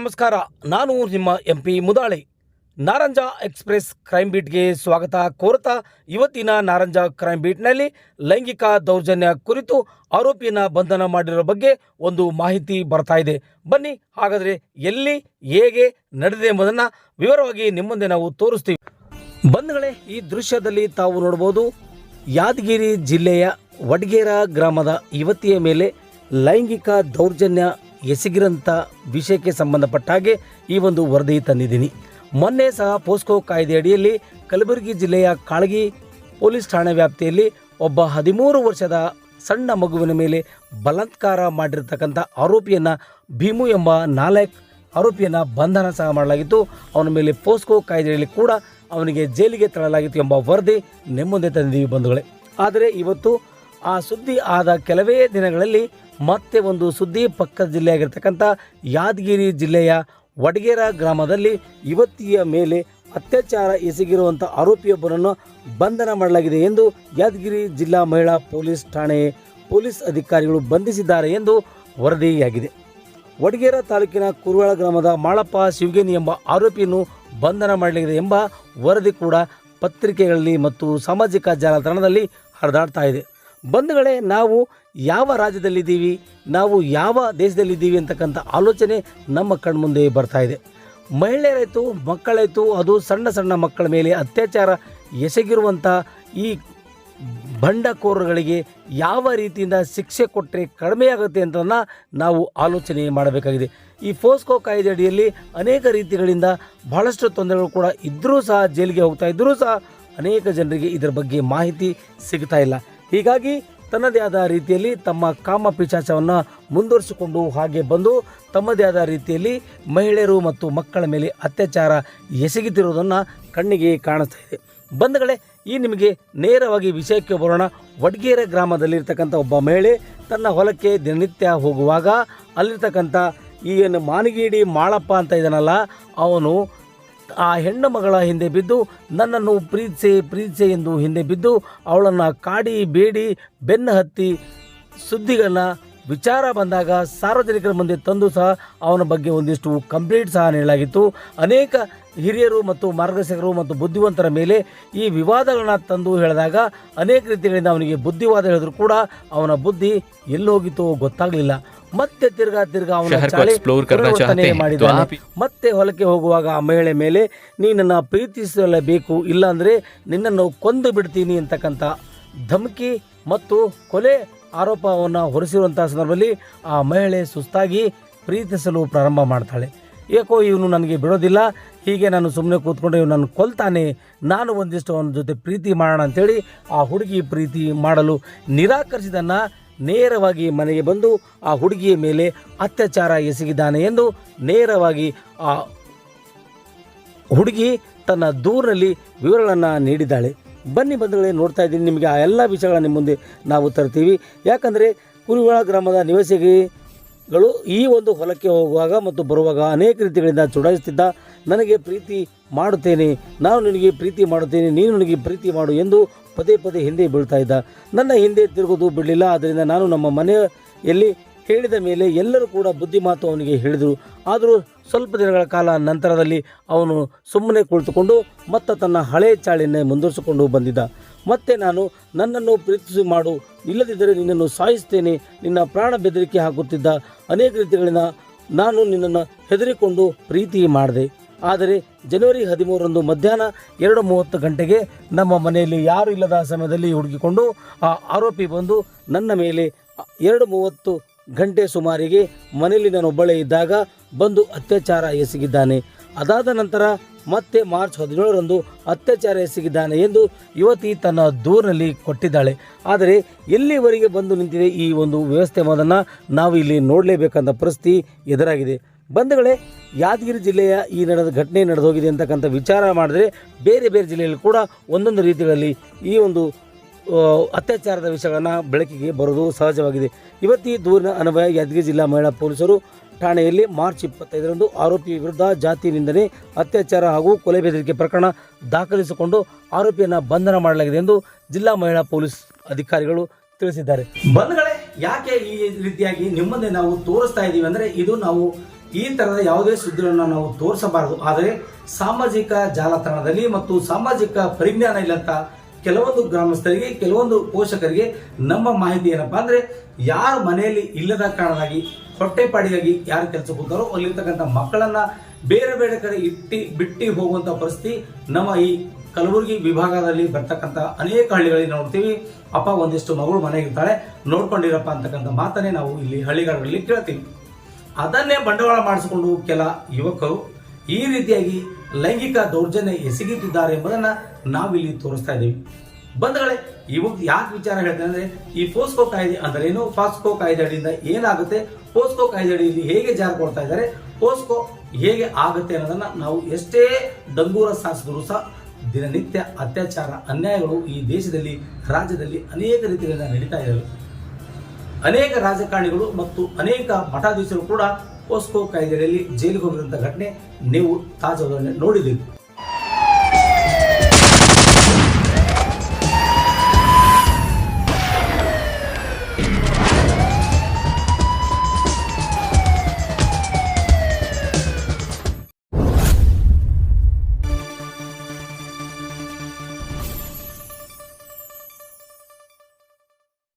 ನಮಸ್ಕಾರ, ನಾನು ನಿಮ್ಮ ಎಂ ಪಿ ಮುದಾಳಿ. ನಾರಂಜ ಎಕ್ಸ್ಪ್ರೆಸ್ ಕ್ರೈಮ್ ಬೀಟ್ಗೆ ಸ್ವಾಗತ. ಕೋರುತ್ತಾ ಇವತ್ತಿನ ನಾರಂಜ ಕ್ರೈಮ್ ಬೀಟ್ನಲ್ಲಿ ಲೈಂಗಿಕ ದೌರ್ಜನ್ಯ ಕುರಿತು ಆರೋಪಿಯನ್ನ ಬಂಧನ ಮಾಡಿರೋ ಬಗ್ಗೆ ಒಂದು ಮಾಹಿತಿ ಬರ್ತಾ ಇದೆ. ಬನ್ನಿ, ಹಾಗಾದರೆ ಎಲ್ಲಿ, ಹೇಗೆ ನಡೆದಿದೆ ಎಂಬುದನ್ನು ವಿವರವಾಗಿ ನಿಮ್ಮ ಮುಂದೆ ನಾವು ತೋರಿಸ್ತೀವಿ. ಬಂಧುಗಳೇ, ಈ ದೃಶ್ಯದಲ್ಲಿ ತಾವು ನೋಡ್ಬೋದು, ಯಾದಗಿರಿ ಜಿಲ್ಲೆಯ ವಡ್ಗೇರ ಗ್ರಾಮದ ಯುವತಿಯ ಮೇಲೆ ಲೈಂಗಿಕ ದೌರ್ಜನ್ಯ ಎಸಗಿರಂಥ ವಿಷಯಕ್ಕೆ ಸಂಬಂಧಪಟ್ಟ ಹಾಗೆ ಈ ಒಂದು ವರದಿ ತಂದಿದ್ದೀನಿ. ಮೊನ್ನೆ ಸಹ ಪೋಸ್ಕೋ ಕಾಯ್ದೆ ಅಡಿಯಲ್ಲಿ ಕಲಬುರಗಿ ಜಿಲ್ಲೆಯ ಕಾಳಗಿ ಪೊಲೀಸ್ ಠಾಣೆ ವ್ಯಾಪ್ತಿಯಲ್ಲಿ ಒಬ್ಬ ಹದಿಮೂರು ವರ್ಷದ ಸಣ್ಣ ಮಗುವಿನ ಮೇಲೆ ಬಲಾತ್ಕಾರ ಮಾಡಿರ್ತಕ್ಕಂಥ ಆರೋಪಿಯನ್ನು ಭೀಮು ಎಂಬ ನಾಲ್ಕು ಆರೋಪಿಯನ್ನು ಬಂಧನ ಸಹ ಮಾಡಲಾಗಿತ್ತು. ಅವನ ಮೇಲೆ ಪೋಸ್ಕೋ ಕಾಯ್ದೆಯಲ್ಲಿ ಕೂಡ ಅವನಿಗೆ ಜೈಲಿಗೆ ತಳ್ಳಲಾಗಿತ್ತು ಎಂಬ ವರದಿ ನೆಮ್ಮದಿ ತಂದಿದ್ದೀವಿ ಬಂಧುಗಳೇ. ಆದರೆ ಇವತ್ತು ಆ ಸುದ್ದಿ ಆದ ಕೆಲವೇ ದಿನಗಳಲ್ಲಿ ಮತ್ತೆ ಒಂದು ಸುದ್ದಿ ಪಕ್ಕದ ಜಿಲ್ಲೆಯಾಗಿರ್ತಕ್ಕಂಥ ಯಾದಗಿರಿ ಜಿಲ್ಲೆಯ ವಡಗೇರ ಗ್ರಾಮದಲ್ಲಿ ಯುವತಿಯ ಮೇಲೆ ಅತ್ಯಾಚಾರ ಎಸಗಿರುವಂಥ ಆರೋಪಿಯೊಬ್ಬರನ್ನು ಬಂಧನ ಮಾಡಲಾಗಿದೆ ಎಂದು ಯಾದಗಿರಿ ಜಿಲ್ಲಾ ಮಹಿಳಾ ಪೊಲೀಸ್ ಠಾಣೆ ಪೊಲೀಸ್ ಅಧಿಕಾರಿಗಳು ಬಂಧಿಸಿದ್ದಾರೆ ಎಂದು ವರದಿಯಾಗಿದೆ. ವಡಗೇರ ತಾಲೂಕಿನ ಕುರುವಾಳ ಗ್ರಾಮದ ಮಾಳಪ್ಪ ಶಿವಗೇನಿ ಎಂಬ ಆರೋಪಿಯನ್ನು ಬಂಧನ ಮಾಡಲಾಗಿದೆ ಎಂಬ ವರದಿ ಕೂಡ ಪತ್ರಿಕೆಗಳಲ್ಲಿ ಮತ್ತು ಸಾಮಾಜಿಕ ಜಾಲತಾಣದಲ್ಲಿ ಹರಿದಾಡ್ತಾ ಇದೆ. ಬಂಧುಗಳೇ, ನಾವು ಯಾವ ರಾಜ್ಯದಲ್ಲಿದ್ದೀವಿ, ನಾವು ಯಾವ ದೇಶದಲ್ಲಿದ್ದೀವಿ ಅಂತಕ್ಕಂಥ ಆಲೋಚನೆ ನಮ್ಮ ಕಣ್ಮುಂದೆ ಬರ್ತಾ ಇದೆ. ಮಹಿಳೆಯರಾಯಿತು, ಮಕ್ಕಳಾಯಿತು, ಅದು ಸಣ್ಣ ಸಣ್ಣ ಮಕ್ಕಳ ಮೇಲೆ ಅತ್ಯಾಚಾರ ಎಸಗಿರುವಂಥ ಈ ಬಂಡಕೋರಗಳಿಗೆ ಯಾವ ರೀತಿಯಿಂದ ಶಿಕ್ಷೆ ಕೊಟ್ಟರೆ ಕಡಿಮೆಯಾಗುತ್ತೆ ಅಂತ ನಾವು ಆಲೋಚನೆ ಮಾಡಬೇಕಾಗಿದೆ. ಈ ಫೋಸ್ಕೋ ಕಾಯ್ದೆ ಅಡಿಯಲ್ಲಿ ಅನೇಕ ರೀತಿಗಳಿಂದ ಬಹಳಷ್ಟು ತೊಂದರೆಗಳು ಕೂಡ ಇದ್ದರೂ ಸಹ ಜೈಲಿಗೆ ಹೋಗ್ತಾ ಇದ್ದರೂ ಸಹ ಅನೇಕ ಜನರಿಗೆ ಇದರ ಬಗ್ಗೆ ಮಾಹಿತಿ ಸಿಗ್ತಾ ಇಲ್ಲ. ಹೀಗಾಗಿ ತನ್ನದೇ ಆದ ರೀತಿಯಲ್ಲಿ ತಮ್ಮ ಕಾಮ ಪಿಚಾಚವನ್ನು ಮುಂದುವರಿಸಿಕೊಂಡು ಹಾಗೆ ಬಂದು ತಮ್ಮದೇ ಆದ ರೀತಿಯಲ್ಲಿ ಮಹಿಳೆಯರು ಮತ್ತು ಮಕ್ಕಳ ಮೇಲೆ ಅತ್ಯಾಚಾರ ಎಸಗುತ್ತಿರುವುದನ್ನು ಕಣ್ಣಿಗೆ ಕಾಣಿಸ್ತಾ ಇದೆ. ಬಂಧುಗಳೇ, ಈ ನಿಮಗೆ ನೇರವಾಗಿ ವಿಷಯಕ್ಕೆ ಬರೋಣ. ವಡ್ಗೇರೆ ಗ್ರಾಮದಲ್ಲಿರ್ತಕ್ಕಂಥ ಒಬ್ಬ ಮಹಿಳೆ ತನ್ನ ಹೊಲಕ್ಕೆ ದಿನನಿತ್ಯ ಹೋಗುವಾಗ ಅಲ್ಲಿರ್ತಕ್ಕಂಥ ಈ ಏನು ಮಾನಗೇಡಿ ಮಾಳಪ್ಪ ಅಂತ ಇದ್ದಾನಲ್ಲ, ಅವನು ಆ ಹೆಣ್ಣು ಮಗಳ ಹಿಂದೆ ಬಿದ್ದು, ನನ್ನನ್ನು ಪ್ರೀತಿಸೆ ಪ್ರೀತಿಸೆ ಎಂದು ಹಿಂದೆ ಬಿದ್ದು, ಅವಳನ್ನು ಕಾಡಿ, ಬೇಡಿ, ಬೆನ್ನು ಹತ್ತಿ ಸುದ್ದಿಗಳನ್ನ ವಿಚಾರ ಬಂದಾಗ ಸಾರ್ವಜನಿಕರ ಮುಂದೆ ತಂದು ಸಹ ಅವನ ಬಗ್ಗೆ ಒಂದಿಷ್ಟು ಕಂಪ್ಲೇಂಟ್ ಸಹ ನೀಡಲಾಗಿತ್ತು. ಅನೇಕ ಹಿರಿಯರು ಮತ್ತು ಮಾರ್ಗದರ್ಶಕರು ಮತ್ತು ಬುದ್ಧಿವಂತರ ಮೇಲೆ ಈ ವಿವಾದಗಳನ್ನ ತಂದು ಹೇಳಿದಾಗ ಅನೇಕ ರೀತಿಗಳಿಂದ ಅವನಿಗೆ ಬುದ್ಧಿವಾದ ಹೇಳಿದ್ರು ಕೂಡ ಅವನ ಬುದ್ಧಿ ಎಲ್ಲೋಗಿತ್ತೋ ಗೊತ್ತಾಗಲಿಲ್ಲ. ಮತ್ತೆ ತಿರ್ಗಾ ತಿರ್ಗಾ ಅವನ ಮಾಡಿದ್ದಾನೆ. ಮತ್ತೆ ಹೊಲಕ್ಕೆ ಹೋಗುವಾಗ ಆ ಮಹಿಳೆ ಮೇಲೆ ನೀನನ್ನು ಪ್ರೀತಿಸಲೇಬೇಕು ಇಲ್ಲಾಂದರೆ ನಿನ್ನನ್ನು ಕೊಂದು ಬಿಡ್ತೀನಿ ಅಂತಕ್ಕಂಥ ಧಮಕಿ ಮತ್ತು ಕೊಲೆ ಆರೋಪವನ್ನು ಹೊರಿಸಿರುವಂಥ ಸಂದರ್ಭದಲ್ಲಿ ಆ ಮಹಿಳೆ ಸುಸ್ತಾಗಿ ಪ್ರೀತಿಸಲು ಪ್ರಾರಂಭ ಮಾಡ್ತಾಳೆ. ಏಕೋ ಇವನು ನನಗೆ ಬಿಡೋದಿಲ್ಲ. ಹೀಗೆ ನಾನು ಸುಮ್ಮನೆ ಕೂತ್ಕೊಂಡು ಇವನು ನನ್ನ ಕೊಲ್ತಾನೆ. ನಾನು ಒಂದಿಷ್ಟು ಅವನ ಜೊತೆ ಪ್ರೀತಿ ಮಾಡೋಣ ಅಂತೇಳಿ ಆ ಹುಡುಗಿ ಪ್ರೀತಿ ಮಾಡಲು ನಿರಾಕರಿಸಿದನ್ನು ನೇರವಾಗಿ ಮನೆಗೆ ಬಂದು ಆ ಹುಡುಗಿಯ ಮೇಲೆ ಅತ್ಯಾಚಾರ ಎಸಗಿದ್ದಾನೆ ಎಂದು ನೇರವಾಗಿ ಆ ಹುಡುಗಿ ತನ್ನ ದೂರಿನಲ್ಲಿ ವಿವರಗಳನ್ನು ನೀಡಿದ್ದಾಳೆ. ಬನ್ನಿ ಬಂಧುಗಳೇ, ನೋಡ್ತಾ ಇದ್ದೀನಿ. ನಿಮಗೆ ಆ ಎಲ್ಲ ವಿಷಯಗಳ ನಿಮ್ಮ ಮುಂದೆ ನಾವು ತರ್ತೀವಿ. ಯಾಕಂದರೆ ಕುರಿವಾಳ ಗ್ರಾಮದ ನಿವಾಸಿಗಳು ಈ ಒಂದು ಹೊಲಕ್ಕೆ ಹೋಗುವಾಗ ಮತ್ತು ಬರುವಾಗ ಅನೇಕ ರೀತಿಗಳಿಂದ ಚುಡಾಯಿಸುತ್ತಿದ್ದ, ನನಗೆ ಪ್ರೀತಿ ಮಾಡುತ್ತೇನೆ. ನಾನು ನಿನಗೆ ಪ್ರೀತಿ ಮಾಡುತ್ತೇನೆ. ನೀನು ನನಗೆ ಪ್ರೀತಿ ಮಾಡು ಎಂದು ಪದೇ ಪದೇ ಹಿಂದೆ ಬೀಳ್ತಾ ಇದ್ದ. ನನ್ನ ಹಿಂದೆ ತಿರುಗೋದು ಬಿಡಲಿಲ್ಲ ಆದ್ದರಿಂದ ನಾನು ನಮ್ಮ ಮನೆಯಲ್ಲಿ ಹೇಳಿದ ಮೇಲೆ ಎಲ್ಲರೂ ಕೂಡ ಬುದ್ಧಿ ಮಾತು ಅವನಿಗೆ ಹೇಳಿದರು. ಆದರೂ ಸ್ವಲ್ಪ ದಿನಗಳ ಕಾಲ ನಂತರದಲ್ಲಿ ಅವನು ಸುಮ್ಮನೆ ಕುಳಿತುಕೊಂಡು ಮತ್ತೆ ತನ್ನ ಹಳೆ ಚಾಳಿನೇ ಮುಂದುವರಿಸಿಕೊಂಡು ಬಂದಿದ್ದ. ಮತ್ತೆ ನಾನು ನನ್ನನ್ನು ಪ್ರೀತಿಸಿ ಮಾಡು, ಇಲ್ಲದಿದ್ದರೆ ನಿನ್ನನ್ನು ಸಾಯಿಸ್ತೇನೆ, ನಿನ್ನ ಪ್ರಾಣ ಬೆದರಿಕೆ ಹಾಕುತ್ತಿದ್ದ ಅನೇಕ ರೀತಿಗಳಿಂದ ನಾನು ನಿನ್ನನ್ನು ಹೆದರಿಕೊಂಡು ಪ್ರೀತಿ ಮಾಡಿದೆ. ಆದರೆ ಜನವರಿ ಹದಿಮೂರರಂದು ಮಧ್ಯಾಹ್ನ ಎರಡು ಮೂವತ್ತು ಗಂಟೆಗೆ ನಮ್ಮ ಮನೆಯಲ್ಲಿ ಯಾರು ಇಲ್ಲದ ಸಮಯದಲ್ಲಿ ಹುಡುಕಿಕೊಂಡು ಆ ಆರೋಪಿ ಬಂದು ನನ್ನ ಮೇಲೆ ಎರಡು ಮೂವತ್ತು ಗಂಟೆ ಸುಮಾರಿಗೆ ಮನೆಯಲ್ಲಿ ನಾನು ಒಬ್ಬಳೇ ಇದ್ದಾಗ ಬಂದು ಅತ್ಯಾಚಾರ ಎಸಗಿದ್ದಾನೆ. ಅದಾದ ನಂತರ ಮತ್ತೆ ಮಾರ್ಚ್ ಹದಿನೇಳರಂದು ಅತ್ಯಾಚಾರ ಎಸಗಿದ್ದಾನೆ ಎಂದು ಯುವತಿ ತನ್ನ ದೂರಿನಲ್ಲಿ ಕೊಟ್ಟಿದ್ದಾಳೆ. ಆದರೆ ಎಲ್ಲಿವರೆಗೆ ಬಂದು ನಿಂತಿದೆ ಈ ಒಂದು ವ್ಯವಸ್ಥೆ ಎಂಬುದನ್ನು ನಾವು ಇಲ್ಲಿ ನೋಡಲೇಬೇಕಂತ ಪರಿಸ್ಥಿತಿ ಎದುರಾಗಿದೆ. ಬಂಧುಗಳೇ, ಯಾದಗಿರಿ ಜಿಲ್ಲೆಯ ಈ ನಡೆದ ಘಟನೆ ನಡೆದೋಗಿದೆ ಅಂತಕ್ಕಂಥ ವಿಚಾರ ಮಾಡಿದ್ರೆ ಬೇರೆ ಬೇರೆ ಜಿಲ್ಲೆಯಲ್ಲಿ ಕೂಡ ಒಂದೊಂದು ರೀತಿಗಳಲ್ಲಿ ಈ ಒಂದು ಅತ್ಯಾಚಾರದ ವಿಷಯಗಳನ್ನು ಬೆಳಕಿಗೆ ಬರೋದು ಸಹಜವಾಗಿದೆ. ಇವತ್ತಿ ದೂರಿನ ಅನ್ವಯ ಯಾದಗಿರಿ ಜಿಲ್ಲಾ ಮಹಿಳಾ ಪೊಲೀಸರು ಠಾಣೆಯಲ್ಲಿ ಮಾರ್ಚ್ ಇಪ್ಪತ್ತೈದರಂದು ಆರೋಪಿ ವಿರುದ್ಧ ಜಾತಿ ನಿಂದನೆ, ಅತ್ಯಾಚಾರ ಹಾಗೂ ಕೊಲೆ ಬೆದರಿಕೆ ಪ್ರಕರಣ ದಾಖಲಿಸಿಕೊಂಡು ಆರೋಪಿಯನ್ನು ಬಂಧನ ಮಾಡಲಾಗಿದೆ ಎಂದು ಜಿಲ್ಲಾ ಮಹಿಳಾ ಪೊಲೀಸ್ ಅಧಿಕಾರಿಗಳು ತಿಳಿಸಿದ್ದಾರೆ. ಬಂಧುಗಳೇ, ಯಾಕೆ ಈ ರೀತಿಯಾಗಿ ನಿಮ್ಮನ್ನೇ ನಾವು ತೋರಿಸ್ತಾ ಇದ್ದೀವಿ ಅಂದರೆ ಇದು ನಾವು ಈ ತರದ ಯಾವುದೇ ಸುದ್ದಿಗಳನ್ನು ನಾವು ತೋರಿಸಬಾರದು. ಆದರೆ ಸಾಮಾಜಿಕ ಜಾಲತಾಣದಲ್ಲಿ ಮತ್ತು ಸಾಮಾಜಿಕ ಪರಿಜ್ಞಾನ ಇಲ್ಲಂತ ಕೆಲವೊಂದು ಗ್ರಾಮಸ್ಥರಿಗೆ, ಕೆಲವೊಂದು ಪೋಷಕರಿಗೆ ನಮ್ಮ ಮಾಹಿತಿ ಏನಪ್ಪಾ ಅಂದ್ರೆ ಯಾರ ಮನೆಯಲ್ಲಿ ಇಲ್ಲದ ಕಾರಣವಾಗಿ ಹೊಟ್ಟೆಪಾಡಿಗಾಗಿ ಯಾರು ಕೆಲಸ ಕೂತಾರೋ ಅಲ್ಲಿರ್ತಕ್ಕಂಥ ಮಕ್ಕಳನ್ನ ಬೇರೆ ಬೇರೆ ಕಡೆ ಇಟ್ಟಿ ಬಿಟ್ಟಿ ಹೋಗುವಂತ ಪರಿಸ್ಥಿತಿ ನಮ್ಮ ಈ ಕಲಬುರಗಿ ವಿಭಾಗದಲ್ಲಿ ಬರ್ತಕ್ಕಂಥ ಅನೇಕ ಹಳ್ಳಿಗಳಲ್ಲಿ ನೋಡ್ತೀವಿ. ಅಪ್ಪ ಒಂದಿಷ್ಟು ಮಗಳು ಮನೆಗಿರ್ತಾಳೆ. ನೋಡ್ಕೊಂಡಿರಪ್ಪ ಅಂತಕ್ಕಂಥ ಮಾತನ್ನೇ ನಾವು ಇಲ್ಲಿ ಹಳ್ಳಿಗಾರರಲ್ಲಿ ಕೇಳ್ತೀವಿ. ಅದನ್ನೇ ಬಂಡವಾಳ ಮಾಡಿಸಿಕೊಂಡು ಕೆಲ ಯುವಕರು ಈ ರೀತಿಯಾಗಿ ಲೈಂಗಿಕ ದೌರ್ಜನ್ಯ ಎಸಗುತ್ತಿದ್ದಾರೆ ಎಂಬುದನ್ನ ನಾವಿಲ್ಲಿ ತೋರಿಸ್ತಾ ಇದ್ದೀವಿ. ಬಂಧುಗಳೇ, ಇವಾಗ ಯಾಕೆ ವಿಚಾರ ಹೇಳ್ತೇನೆ ಅಂದ್ರೆ, ಈ ಫೋಸ್ಕೋ ಕಾಯ್ದೆ ಅಂದ್ರೆ ಏನು? ಫಾಸ್ಕೋ ಕಾಯ್ದೆ ಅಡಿಯಿಂದ ಏನಾಗುತ್ತೆ? ಫೋಸ್ಕೋ ಕಾಯ್ದೆ ಅಡಿಯಲ್ಲಿ ಹೇಗೆ ಜಾರಿಕೊಳ್ತಾ ಇದ್ದಾರೆ? ಫೋಸ್ಕೋ ಹೇಗೆ ಆಗುತ್ತೆ ಅನ್ನೋದನ್ನ ನಾವು ಎಷ್ಟೇ ಡಂಗೂರ ಸಾಸಿದ್ರು ಸಹ ದಿನನಿತ್ಯ ಅತ್ಯಾಚಾರ, ಅನ್ಯಾಯಗಳು ಈ ದೇಶದಲ್ಲಿ, ರಾಜ್ಯದಲ್ಲಿ ಅನೇಕ ರೀತಿಗಳಿಂದ ನಡೀತಾ ಇದ್ದಾವೆ ಅನೇಕ ರಾಜಕಾರಣಿಗಳು ಮತ್ತು ಅನೇಕ ಮಠಾಧೀಶರು ಕೂಡ ಪೋಸ್ಕೋ ಕಾಯ್ದೆಯಲ್ಲಿ ಜೈಲಿಗೆ ಹೋಗಿರುವಂತಹ ಘಟನೆ ನೀವು ತಾಜಾ ನೋಡಿದ್ದೀರಿ.